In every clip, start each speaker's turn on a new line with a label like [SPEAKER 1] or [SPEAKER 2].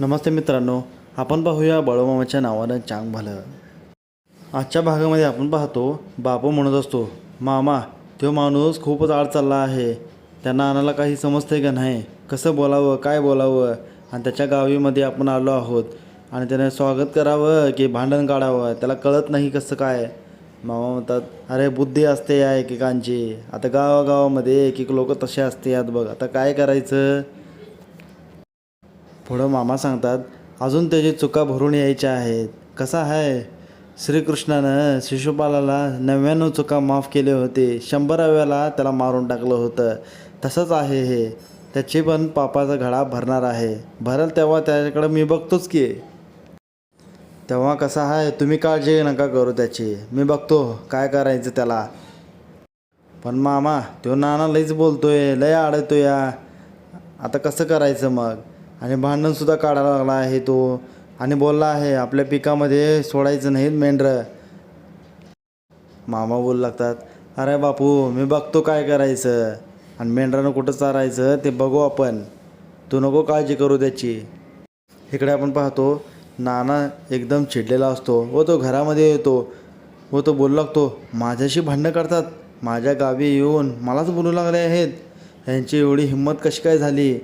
[SPEAKER 1] नमस्ते मित्रांनो आपण पाहूया बाळूमामाच्या नावानं चांग भलं. आजच्या भागामध्ये आपण पाहतो बापू म्हणत असतो मामा तो माणूस खूपच आड चालला आहे. त्यांना आणायला काही समजते का नाही? कसं बोलावं काय बोलावं? आणि त्याच्या गावीमध्ये आपण आलो आहोत. आणि त्याने स्वागत करावं की भांडण काढावं त्याला कळत नाही कसं काय. मामा म्हणतात अरे बुद्धी असते या एकेकांची. आता गावागावामध्ये एक एक लोक तसे असते यात बघ. आता काय करायचं? पुढं मामा सांगतात अजून त्याची चुका भरून यायच्या आहेत. कसा आहे श्रीकृष्णानं शिशुपालाला नव्याण्णव चुका माफ केले होते. शंभराव्याला त्याला मारून टाकलं होतं. तसंच आहे हे. त्याची पण पापाचा घडा भरणार आहे. भरल तेव्हा त्याच्याकडं मी बघतोच की. तेव्हा कसा आहे तुम्ही काळजी नका करू त्याची. मी बघतो काय करायचं त्याला. पण मामा तो नाना लईच बोलतोय. लय आडतोय या. आता कसं करायचं मग? आणि भांडणसुद्धा काढायला लागला आहे तो. आणि बोलला आहे आपल्या पिकामध्ये सोडायचं नाहीत मेंढरं. मामा बोलू लागतात अरे बापू मी बघतो काय करायचं. आणि मेंढरानं कुठं चारायचं ते बघू आपण. तू नको काळजी करू त्याची. इकडे आपण पाहतो नाना एकदम चिडलेला असतो व तो घरामध्ये येतो व तो बोलू लागतो माझ्याशी भांडणं करतात. माझ्या गावी येऊन मलाच बोलू लागले आहेत. यांची एवढी हिंमत कशी काय झाली?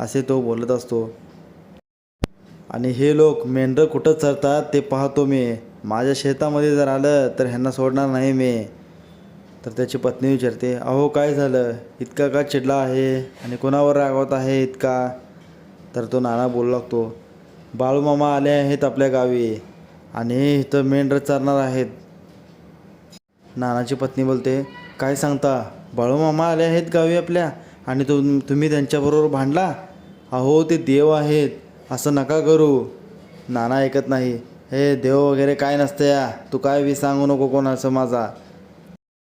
[SPEAKER 1] असे तो बोलत असतो. आणि हे लोक मेंढरं कुठं चरतात ते पाहतो मी. माझ्या शेतामध्ये जर आलं तर ह्यांना सोडणार नाही मी. तर त्याची पत्नी विचारते अहो काय झालं? इतका का चिडला आहे? आणि कोणावर रागवत आहे इतका? तर तो नाना बोलू लागतो बाळूमामा आले आहेत आपल्या गावी आणि इथं मेंढरं चरणार आहेत. नानाची पत्नी बोलते काय सांगता? बाळूमामा आले आहेत गावी आपल्या? आणि तुम तुम्ही त्यांच्याबरोबर भांडला? अहो ते देव आहेत. असं नका करू. नाना ऐकत नाही. हे देव वगैरे काय नसतं या. तू काय बी सांगू नको कोणाचं माझा.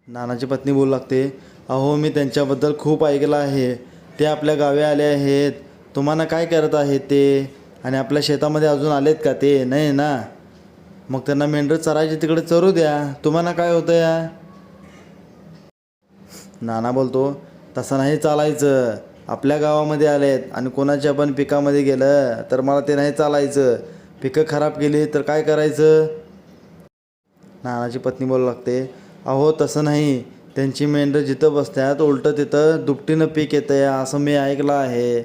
[SPEAKER 1] नानाची पत्नी बोलू लागते. अहो मी त्यांच्याबद्दल खूप ऐकलं आहे. ते आपल्या गावी आले आहेत. तुम्हाला काय करत आहेत ते? आणि आपल्या शेतामध्ये अजून आलेत का ते? नाही ना? मग त्यांना मेंढरं चरायचे तिकडे चरू द्या. तुम्हाला काय होतं या? नाना बोलतो तसं नाही चालायचं. आपल्या गावामध्ये आलेत आणि कोणाच्या पण पिकामध्ये गेलं तर मला ते नाही चालायचं. पिकं खराब केली तर काय करायचं? नानाची पत्नी बोलू लागते अहो तसं नाही. त्यांची मेंढरं जिथं बसतात उलटं तिथं दुपटीनं पीक येतं आहे असं मी ऐकलं आहे.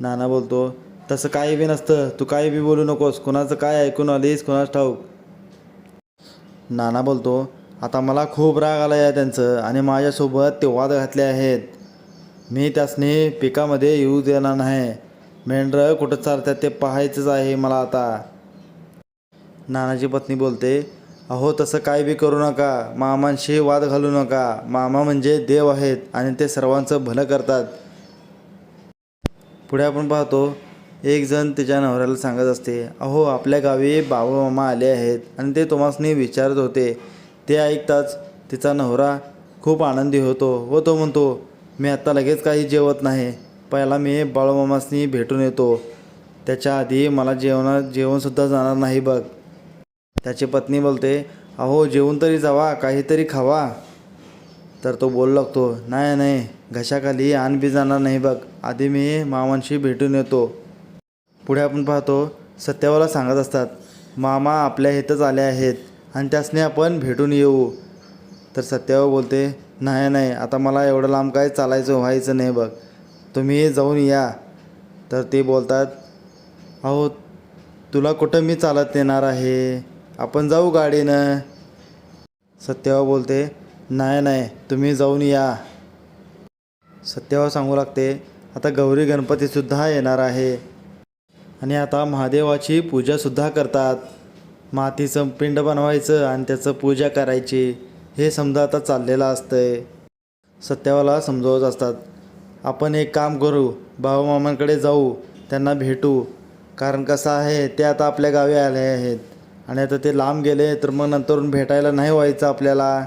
[SPEAKER 1] नाना बोलतो तसं काही बी नसतं. तू काही बी बोलू नकोस. कुणाचं काय ऐकून आलीस कुणाच ठाऊक? नाना बोलतो आता मला खूप राग आला आहे त्यांचं आणि माझ्यासोबत ते वाद घातले आहेत. मी त्यासनी पिकामध्ये येऊ देणार नाही. मेंढरं कुठं चालतात ते पाहायचंच आहे मला आता. नानाची पत्नी बोलते अहो तसं काय बी करू नका. मामांशी वाद घालू नका. मामा म्हणजे देव आहेत आणि ते सर्वांचं भलं करतात. पुढे आपण पाहतो एक जण नवऱ्याला सांगत असते अहो आपल्या गावी बाबा मामा आले आहेत आणि ते तुम्हासनी विचारत होते. ते ऐकताच तिचा नवरा खूप आनंदी होतो व तो म्हणतो मी आत्ता लगेच काही जेवत नाही. पहिला मी बाळूमामासनी भेटून येतो. त्याच्या आधी मला जेवणात जेवणसुद्धा जाणार नाही बघ. त्याची पत्नी बोलते अहो जेवून तरी जावा काहीतरी खावा. तर तो बोलू लागतो नाही नाही घशाखाली आण बी जाणार नाही बघ. आधी मी मामांशी भेटून येतो. पुढे आपण पाहतो सत्यावाला सांगत असतात मामा आपल्या इथंच आले आहेत. आणि त्यासने आपण भेटून येऊ. तर सत्यावा बोलते नाही नाही आता मला एवढं लांब काय चालायचं व्हायचं नाही बघ. तुम्ही जाऊन या. तर ते बोलतात अहो तुला कुठं मी चालत येणार आहे? आपण जाऊ गाडीनं. सत्यावा बोलते नाही नाही तुम्ही जाऊन या. सत्यावा सांगू लागते आता गौरी गणपतीसुद्धा येणार आहे आणि आता महादेवाची पूजासुद्धा करतात. मातीचं पिंड बनवायचं आणि त्याचं पूजा करायची हे समजा आता चाललेलं असतंय. सत्यावाला समजवत असतात आपण एक काम करू भाऊमामांकडे जाऊ त्यांना भेटू. कारण कसं आहे ते आता आपल्या गावी आले आहेत. आणि आता ते लांब गेले तर मग नंतरून भेटायला नाही व्हायचं आपल्याला.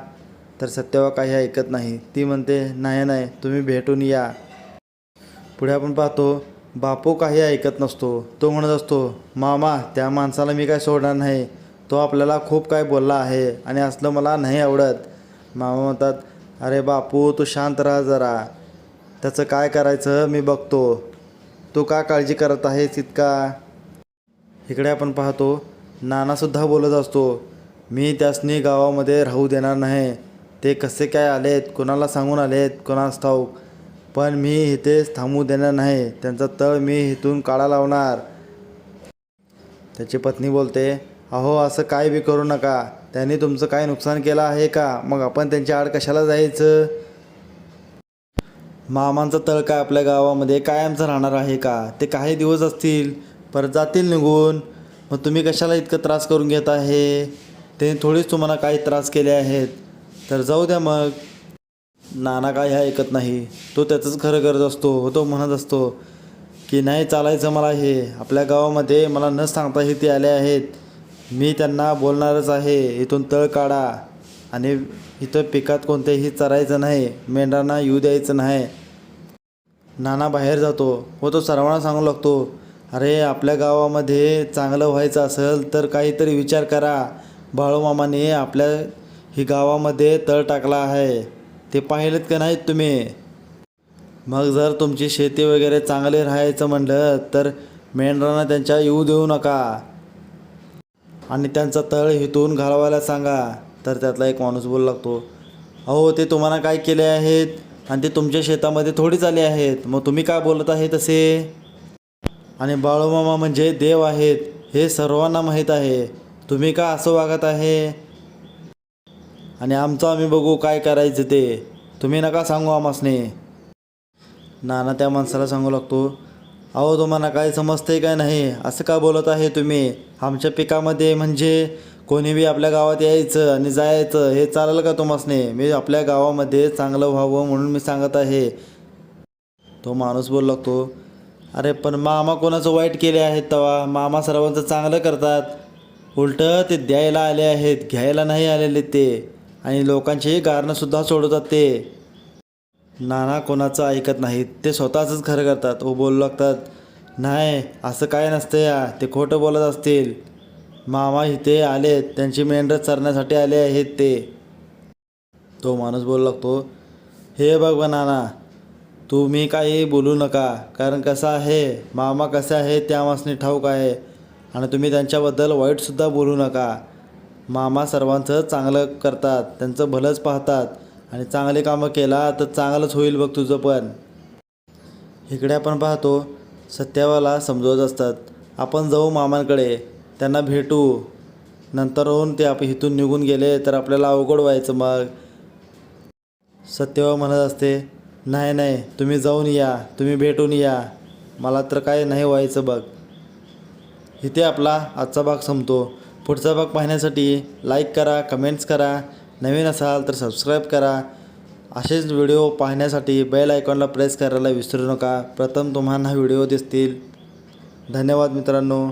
[SPEAKER 1] तर सत्यावा काही ऐकत नाही. ती म्हणते नाही नाही तुम्ही भेटून या. पुढे आपण पाहतो बापू काही ऐकत नसतो. तो म्हणत असतो मामा त्या माणसाला मी काय सोडणार नाही. तो आपल्याला खूप काय बोलला आहे आणि असलं मला नाही आवडत. मामा म्हणतात अरे बापू तू शांत राहा जरा. त्याचं काय करायचं मी बघतो. तू का काळजी करत आहेस इतका? इकडे आपण पाहतो नानासुद्धा बोलत असतो मी त्यासनी गावामध्ये राहू देणार नाही. ते कसे काय आलेत? कोणाला सांगून आलेत? कोणास ठाऊक? पण मी इथेच थांबू देणार नाही. त्यांचा तळ मी इथून काढा लावणार. त्याची पत्नी बोलते अहो असं काय बी करू नका. त्यांनी तुमचं काय नुकसान केलं आहे का? मग आपण त्यांच्या आड कशाला जायचं? मामांचा तळ काय आपल्या गावामध्ये कायमचं राहणार आहे का? ते काही दिवस असतील. परत जातील निघून. मग तुम्ही कशाला इतकं त्रास करून घेत आहे? ते थोडीच तुम्हाला काही त्रास केले आहेत. तर जाऊ द्या मग. नाना काय ह्या ऐकत नाही. तो त्याचंच खरं करत असतो तो म्हणत असतो की नाही चालायचं मला हे. आपल्या गावामध्ये मला न सांगता हे ते आले आहेत. मी त्यांना बोलणारच आहे. इथून तळ काढा. आणि इथं पिकात कोणत्याही चरायचं नाही. मेंढ्यांना येऊ द्यायचं नाही. नाना बाहेर जातो व तो सर्वांना सांगू लागतो अरे आपल्या गावामध्ये चांगलं व्हायचं असेल तर काहीतरी विचार करा. बाळूमामाने आपल्या ही गावामध्ये तळ टाकला आहे. ते पाहिलेत का नाहीत तुम्ही? मग जर तुमची शेती वगैरे चांगली राहायचं म्हणलं तर मेंढरांना त्यांच्या येऊ देऊ नका. आणि त्यांचा तळ हिथून घालवायला सांगा. तर त्यातला एक माणूस बोलू लागतो अहो ते तुम्हाला काय केले आहेत? आणि ते तुमच्या शेतामध्ये थोडीच आले आहेत. मग तुम्ही काय बोलत आहे तसे आणि बाळूमामा म्हणजे देव आहेत हे सर्वांना माहीत आहे. तुम्ही का असं वागत आहे? आणि आमचं आम्ही बघू काय करायचं ते. तुम्ही नका सांगू आमासने नाना त्या माणसाला सांगू लागतो अहो तुम्हाला काय समजतंय काय नाही? असं का बोलत आहे तुम्ही? आमच्या पिकामध्ये म्हणजे कोणी बी आपल्या गावात यायचं आणि जायचं हे चालेल का तुम्हासने? मी आपल्या गावामध्ये चांगलं व्हावं म्हणून मी सांगत आहे. तो माणूस बोलू लागतो अरे पण मामा कोणाचं वाईट केले आहेत तेव्हा मामा सर्वांचं चांगलं करतात. उलटं ते द्यायला आले आहेत घ्यायला नाही आलेले ते. आणि लोकांचीही गारणंसुद्धा सोडवतात ते. नाना कोणाचं ऐकत नाहीत. ते स्वतःचंच खरं करतात. व बोलू लागतात नाही असं काय नसतं या. ते खोटं बोलत असतील. मामा इथे आले. त्यांची मेंढर चरण्यासाठी आले आहेत ते. तो माणूस बोलू लागतो हे बघ बा नाना तुम्ही काही बोलू नका. कारण कसं आहे मामा कसे आहे त्या मासने ठाऊक आहे. आणि तुम्ही त्यांच्याबद्दल वाईटसुद्धा बोलू नका. मामा सर्वांचं चांगलं करतात त्यांचं भलंच पाहतात आणि चांगले कामं केला तर चांगलंच होईल बघ तुझं पण. इकडे आपण पाहतो सत्यावाला समजवत असतात आपण जाऊ मामांकडे त्यांना भेटू. नंतर होऊन ते आप इथून निघून गेले तर आपल्याला अवघड व्हायचं मग. सत्यवा म्हणत असते नाही नाही तुम्ही जाऊन या तुम्ही भेटून या मला तर काय नाही व्हायचं बघ. इथे आपला आजचा भाग संपतो. पुढचा भाग पाहण्यासाठी लाईक करा कमेंट्स करा. नवीन असाल तर सबस्क्राईब करा. असेच व्हिडिओ पाहण्यासाठी बेल आयकॉनला प्रेस करायला विसरू नका. प्रथम तुम्हाला व्हिडिओ दिसतील. धन्यवाद मित्रांनो.